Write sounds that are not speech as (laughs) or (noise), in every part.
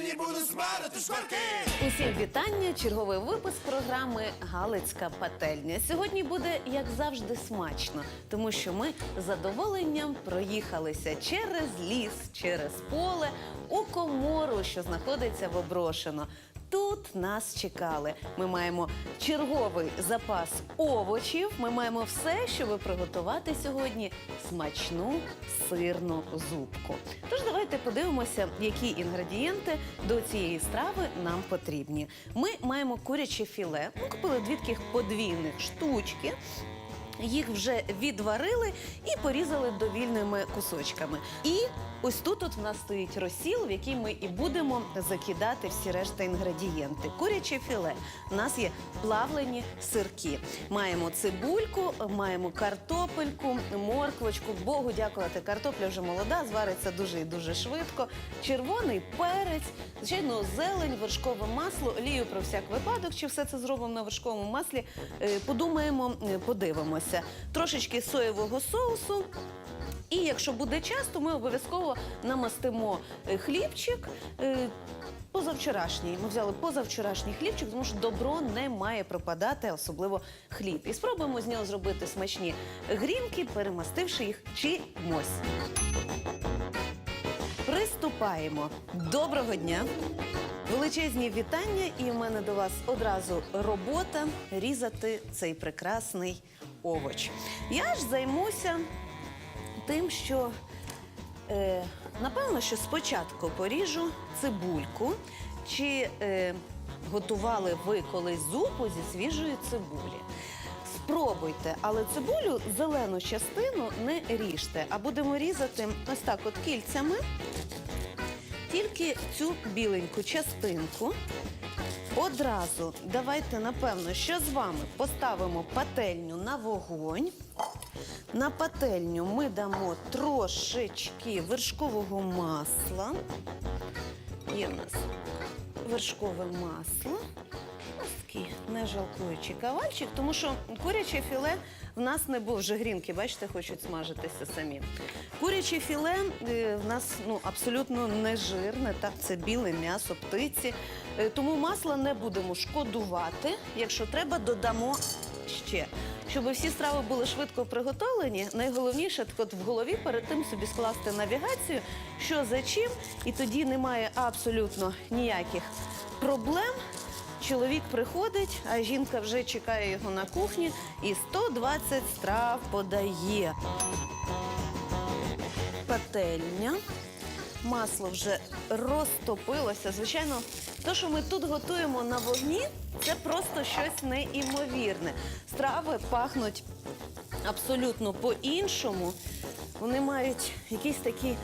пательні буду смарити шкварки. Усім вітання! Черговий випуск програми Галицька пательня. Сьогодні буде як завжди смачно, тому що ми з задоволенням проїхалися через ліс, через поле у комору, що знаходиться в Оброшено. Тут нас чекали. Ми маємо черговий запас овочів. Ми маємо все, щоб приготувати сьогодні смачну сирну зубку. Тож давайте подивимося, які інгредієнти до цієї страви нам потрібні. Ми маємо куряче філе. Ми купили дві таких подвійних штучки. Їх вже відварили і порізали довільними кусочками. І ось тут от в нас стоїть розсіл, в який ми і будемо закидати всі решта інгредієнти. Куряче філе. У нас є плавлені сирки. Маємо цибульку, маємо картопельку, морквочку. Богу дякувати, картопля вже молода, звариться дуже і дуже швидко. Червоний перець, звичайно, зелень, вершкове масло, олію про всяк випадок. Чи все це зробимо на вершковому маслі? Е, Подумаємо, е, подивимося. Трошечки соєвого соусу. І якщо буде час, то ми обов'язково намастимо е, хлібчик. е, Позавчорашній. Ми взяли позавчорашній хлібчик, тому що добро не має пропадати, особливо хліб. І спробуємо з нього зробити смачні грінки, перемастивши їх чимось. Приступаємо. Доброго дня! Величезні вітання, і в мене до вас одразу робота різати цей прекрасний овоч. Я ж займуся тим, що е, напевно, що спочатку поріжу цибульку. Чи е, готували ви колись зупу зі свіжої цибулі? Спробуйте, але цибулю зелену частину не ріжте, а будемо різати ось так от кільцями. Тільки цю біленьку частинку. Одразу давайте, напевно, що з вами поставимо пательню на вогонь. На пательню ми дамо трошечки вершкового масла. Є в нас вершкове масло. Такий не жалкуючий кавальчик, тому що куряче філе в нас не було вже грінки, бачите, хочуть смажитися самі. Куряче філе е, в нас ну, абсолютно не жирне, так, це біле м'ясо птиці. Е, Тому масла не будемо шкодувати. Якщо треба, додамо ще. Щоб всі страви були швидко приготовлені, найголовніше так от в голові перед тим собі скласти навігацію, що за чим, і тоді немає абсолютно ніяких проблем. Чоловік приходить, а жінка вже чекає його на кухні і 120 страв подає. Пательня. Масло вже розтопилося. Звичайно, те, що ми тут готуємо на вогні, це просто щось неймовірне. Страви пахнуть абсолютно по-іншому. Вони мають якийсь такий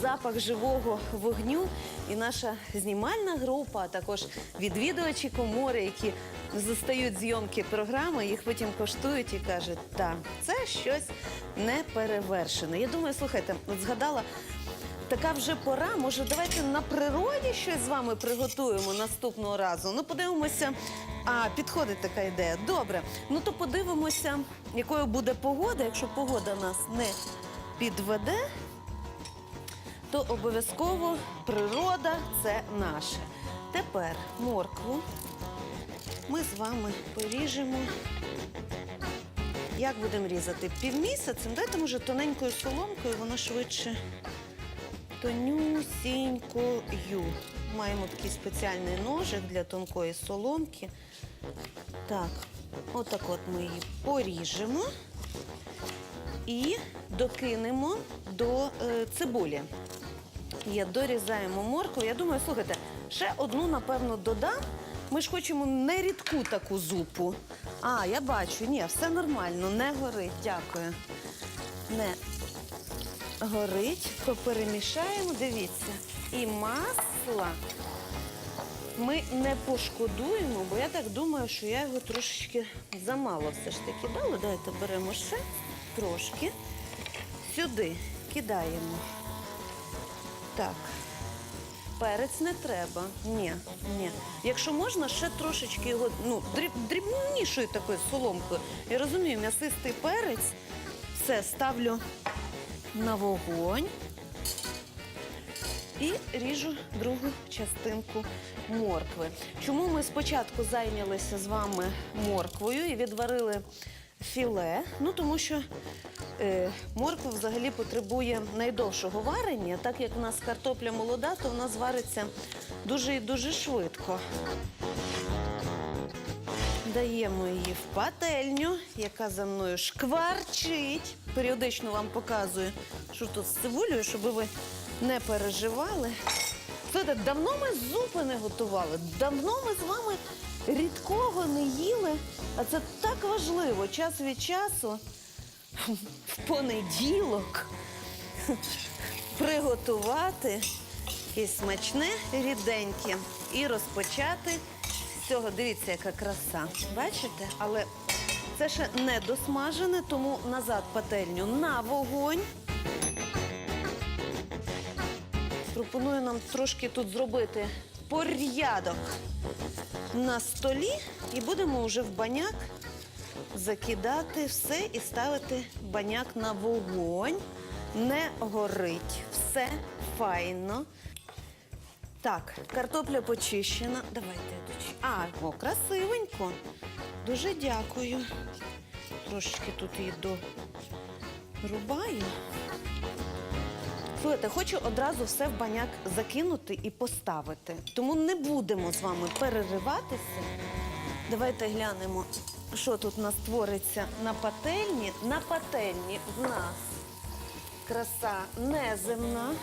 запах живого вогню. І наша знімальна група, а також відвідувачі комори, які застають зйомки програми, їх потім коштують і кажуть, так, це щось неперевершене. Я думаю, слухайте, от згадала. Така вже пора. Може, давайте на природі щось з вами приготуємо наступного разу. Ну, подивимося. А, підходить така ідея. Добре. Ну то подивимося, якою буде погода. Якщо погода нас не підведе, то обов'язково природа це наше. Тепер моркву ми з вами поріжемо. Як будемо різати? Півмісяцем? Дайте, може, тоненькою соломкою, воно швидше тонюсінькою. Маємо такий спеціальний ножик для тонкої соломки. Так, отак от ми її поріжемо і докинемо до е, цибулі. Є, дорізаємо моркву. Я думаю, слухайте, ще одну, напевно, додам. Ми ж хочемо не рідку таку зупу. А, я бачу, ні, все нормально, не горить, дякую. Не горить, поперемішаємо, дивіться. І масла ми не пошкодуємо, бо я так думаю, що я його трошечки замало все ж таки дала. Давайте беремо ще трошки. Сюди кидаємо. Так. Перець не треба. Ні, ні. Якщо можна, ще трошечки його ну, дріб, дрібнішою такою соломкою. Я розумію, м'ясистий перець. Все, ставлю на вогонь. І ріжу другу частинку моркви. Чому ми спочатку зайнялися з вами морквою і відварили філе? Ну тому що е, морква взагалі потребує найдовшого варення, так як у нас картопля молода, то вона звариться дуже і дуже швидко. Даємо її в пательню, яка за мною шкварчить. Періодично вам показую, що тут з цибулею, щоб ви не переживали. Слухайте, давно ми зупи не готували, давно ми з вами рідкого не їли. А це так важливо час від часу в понеділок приготувати якесь смачне, ріденьке і розпочати цього. Дивіться, яка краса. Бачите? Але це ще не досмажене, тому назад пательню на вогонь. Пропоную нам трошки тут зробити порядок на столі і будемо вже в баняк закидати все і ставити баняк на вогонь. Не горить, все файно. Так, картопля почищена. Давайте дочі. А, о, красивенько. Дуже дякую. Трошечки тут її дорубаю. Слухайте, хочу одразу все в баняк закинути і поставити. Тому не будемо з вами перериватися. Давайте глянемо, що тут у нас твориться на пательні. На пательні в нас краса неземна.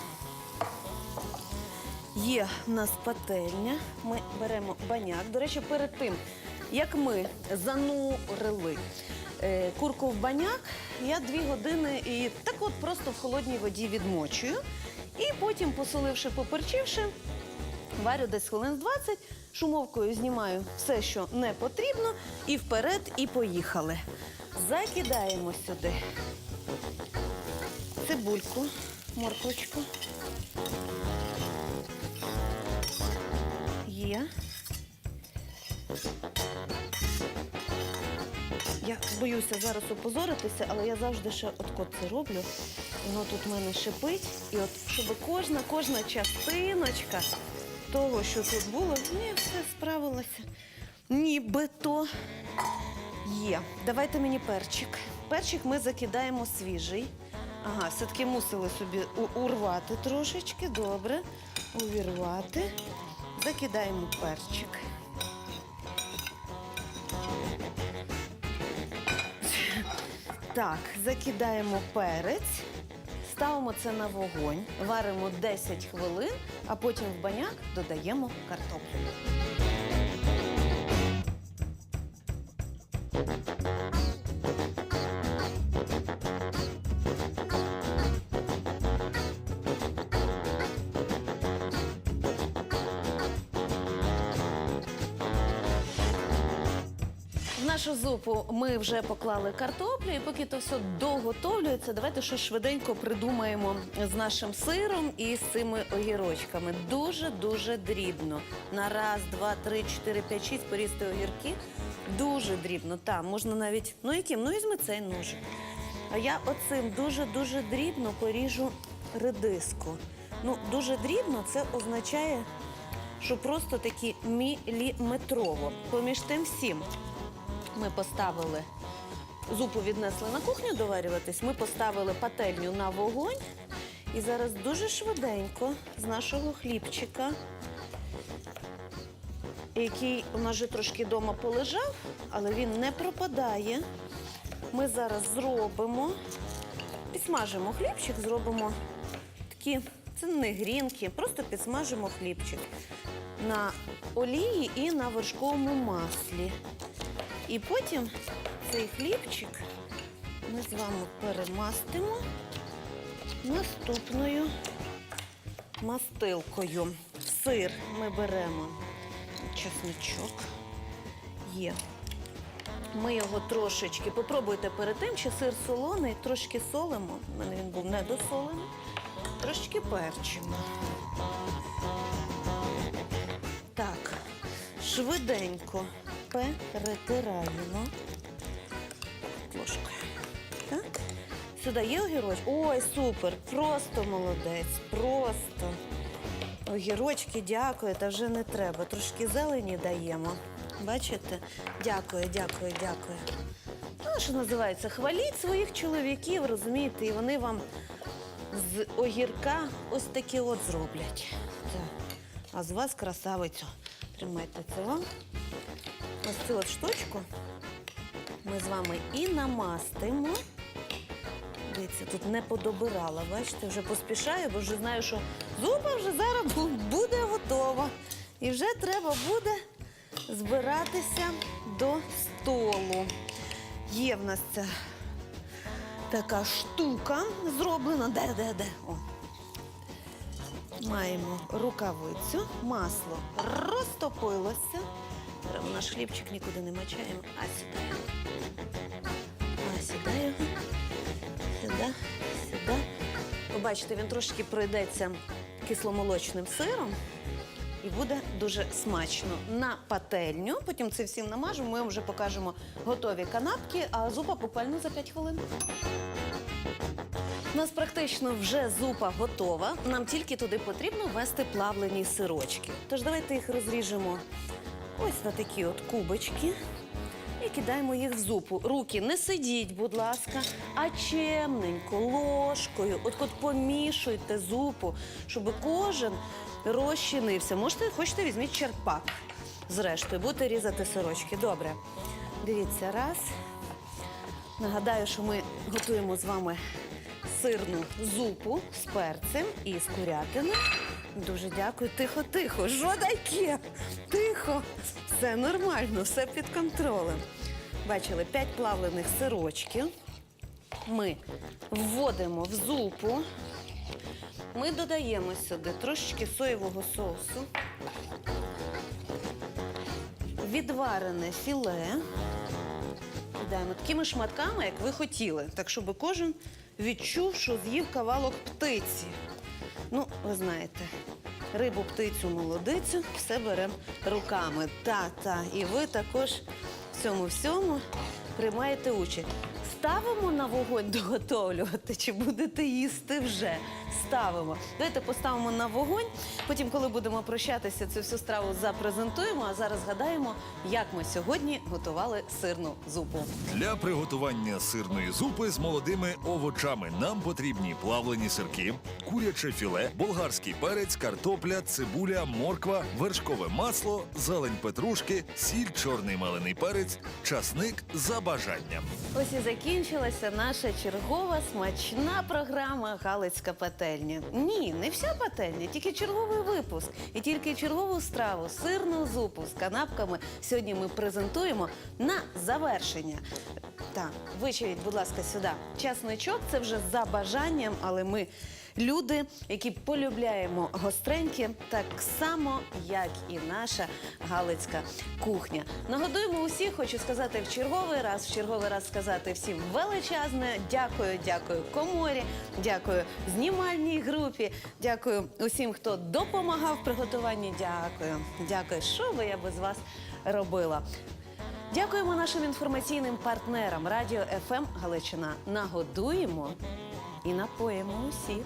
Є в нас пательня. Ми беремо баняк. До речі, перед тим, як ми занурили е, курку в баняк, я дві години і так от просто в холодній воді відмочую. І потім, посоливши, поперчивши, варю десь хвилин 20, шумовкою знімаю все, що не потрібно, і вперед, і поїхали. Закидаємо сюди цибульку, морквочку. Є. Я боюся зараз опозоритися, але я завжди ще от це роблю. Воно тут в мене шипить. І от щоб кожна, кожна частиночка того, що тут було, ні, все справилося. Нібито є. Давайте мені перчик. Перчик ми закидаємо свіжий. Ага, все-таки мусили собі урвати трошечки. Добре. Увірвати. Закидаємо перчик. Так, закидаємо перець, ставимо це на вогонь, варимо 10 хвилин, а потім в баняк додаємо картоплю. Нашу зупу ми вже поклали картоплю, і поки то все доготовлюється, давайте щось швиденько придумаємо з нашим сиром і з цими огірочками. Дуже-дуже дрібно. На раз, два, три, чотири, п'ять, шість порізати огірки. Дуже дрібно. Та, можна навіть. Ну яким? Ну візьми цей ножик. А я оцим дуже-дуже дрібно поріжу редиску. Ну, дуже дрібно це означає, що просто такі міліметрово. Поміж тим всім ми поставили зупу віднесли на кухню доварюватись. Ми поставили пательню на вогонь. І зараз дуже швиденько з нашого хлібчика, який у нас вже трошки вдома полежав, але він не пропадає. Ми зараз зробимо, підсмажимо хлібчик, зробимо такі, це не грінки, просто підсмажимо хлібчик на олії і на вершковому маслі. І потім цей хлібчик ми з вами перемастимо наступною мастилкою. Сир ми беремо чесничок. Є. Ми його трошечки, попробуйте перед тим, чи сир солоний, трошки солимо. У мене він був недосолений. Трошечки перчимо. Швиденько перетираємо ложкою. Так. Сюди є огірочок? Ой, супер! Просто молодець, просто. Огірочки, дякую, та вже не треба. Трошки зелені даємо. Бачите? Дякую, дякую, дякую. Ну, що називається, хваліть своїх чоловіків, розумієте, і вони вам з огірка ось таке от зроблять. Так. А з вас красавицю. Тримайте вам. Ось цю от штучку ми з вами і намастимо. Дивіться, тут не подобирала, бачите, вже поспішаю, бо вже знаю, що зупа вже зараз буде готова. І вже треба буде збиратися до столу. Є в нас ця така штука зроблена. Де, де, де? О. Маємо рукавицю, масло розтопилося. Беремо наш хлібчик, нікуди не мачаємо, а сідаємо. А сідаємо. Сюди, сюди. Ви він трошки пройдеться кисломолочним сиром і буде дуже смачно. На пательню, потім це всім намажемо, ми вам вже покажемо готові канапки, а зупа буквально за 5 хвилин. У нас практично вже зупа готова. Нам тільки туди потрібно ввести плавлені сирочки. Тож давайте їх розріжемо ось на такі от кубочки і кидаємо їх в зупу. Руки не сидіть, будь ласка, а чемненько, ложкою. От от помішуйте зупу, щоб кожен розчинився. Можете, хочете, візьміть черпак. Зрештою, будете різати сирочки. Добре. Дивіться, раз. Нагадаю, що ми готуємо з вами сирну зупу з перцем і з курятини. Дуже дякую. Тихо, тихо. Що таке? Тихо. Все нормально, все під контролем. Бачили, п'ять плавлених сирочків. Ми вводимо в зупу. Ми додаємо сюди трошечки соєвого соусу, відварене філе. Кидаємо такими шматками, як ви хотіли, так щоб кожен відчув, що з'їв кавалок птиці. Ну, ви знаєте, рибу, птицю, молодицю все беремо руками. Та-та. І ви також в цьому всьому приймаєте участь. Ставимо на вогонь (laughs) доготовлювати, чи будете їсти вже? Ставимо. Давайте поставимо на вогонь. Потім, коли будемо прощатися, цю всю страву запрезентуємо. А зараз згадаємо, як ми сьогодні готували сирну зупу. Для приготування сирної зупи з молодими овочами нам потрібні плавлені сирки, куряче філе, болгарський перець, картопля, цибуля, морква, вершкове масло, зелень петрушки, сіль, чорний мелений перець, часник за бажанням. Ось і закінчилася наша чергова смачна програма Галицька пательня. Ні, не вся пательня, тільки черговий випуск. І тільки чергову страву, сирну зупу з канапками сьогодні ми презентуємо на завершення. Так, вичавіть, будь ласка, сюди. Часничок це вже за бажанням, але ми. Люди, які полюбляємо гостренькі, так само, як і наша галицька кухня. Нагодуємо усіх, хочу сказати в черговий раз, в черговий раз сказати всім величезне. Дякую, дякую коморі, дякую знімальній групі, дякую усім, хто допомагав в приготуванні. Дякую, дякую. Що би я без вас робила? Дякуємо нашим інформаційним партнерам Радіо ФМ Галичина. Нагодуємо і напоїмо усіх.